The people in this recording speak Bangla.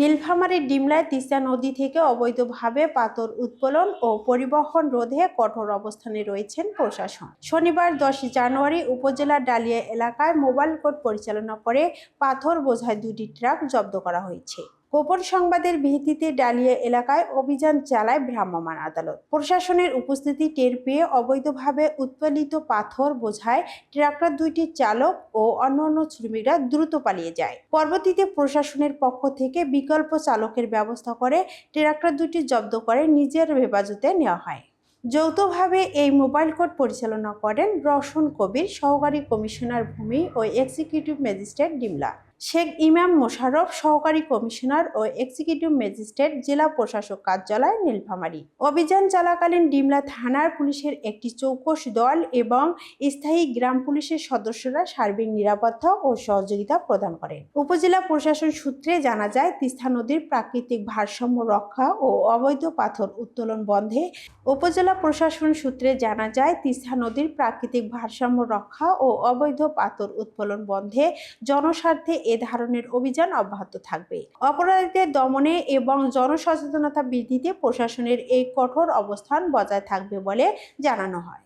নীলফামারীর ডিমলায় তিস্তা নদী থেকে অবৈধভাবে পাথর উত্তোলন ও পরিবহন রোধে কঠোর অবস্থানে রয়েছেন প্রশাসন। শনিবার দশ জানুয়ারি উপজেলার ডালিয়া এলাকায় মোবাইল কোর্ট পরিচালনা করে পাথর বোঝায় দুটি ট্রাক জব্দ করা হয়েছে। গোপন সংবাদের ভিত্তিতে ডালিয়া এলাকায় অভিযান চালায় ভ্রাম্যমাণ আদালত। প্রশাসনের উপস্থিতি টের পেয়ে অবৈধভাবে উৎপাদিত পাথর বোঝায় ট্রাক্টর দুইটির চালক ও অন্যান্য শ্রমিকরা দ্রুত পালিয়ে যায়। পরবর্তীতে প্রশাসনের পক্ষ থেকে বিকল্প চালকের ব্যবস্থা করে ট্রাক্টর দুটি জব্দ করে নিজের হেফাজতে নেওয়া হয়। যৌথভাবে এই মোবাইল কোর্ট পরিচালনা করেন রশন কবির, সহকারী কমিশনার ভূমি ও এক্সিকিউটিভ ম্যাজিস্ট্রেট ডিমলা। শেখ ইমাম মোশাররফ সহকারী কমিশনার ও এক্সিকিউটিভ ম্যাজিস্ট্রেট, জেলা প্রশাসক কার্যালয় নীলফামারী। অভিযান চলাকালীন ডিমলা থানার পুলিশের একটি চৌকস দল এবং স্থায়ী গ্রাম পুলিশের সদস্যরা সার্বিক নিরাপত্তা ও সহযোগিতা প্রদান করেন। উপজেলা প্রশাসন সূত্রে জানা যায়, তিস্তা নদীর প্রাকৃতিক ভারসাম্য রক্ষা ও অবৈধ পাথর উত্তোলন বন্ধে উপজেলা প্রশাসন সূত্রে জানা যায়, তিস্তা নদীর প্রাকৃতিক ভারসাম্য রক্ষা ও অবৈধ পাথর উত্তোলন বন্ধে জনস্বার্থে এ ধরনের অভিযান অব্যাহত থাকবে। অপরাধীদের দমনে এবং জনসচেতনতা বৃদ্ধিতে প্রশাসনের এই কঠোর অবস্থান বজায় থাকবে বলে জানানো হয়।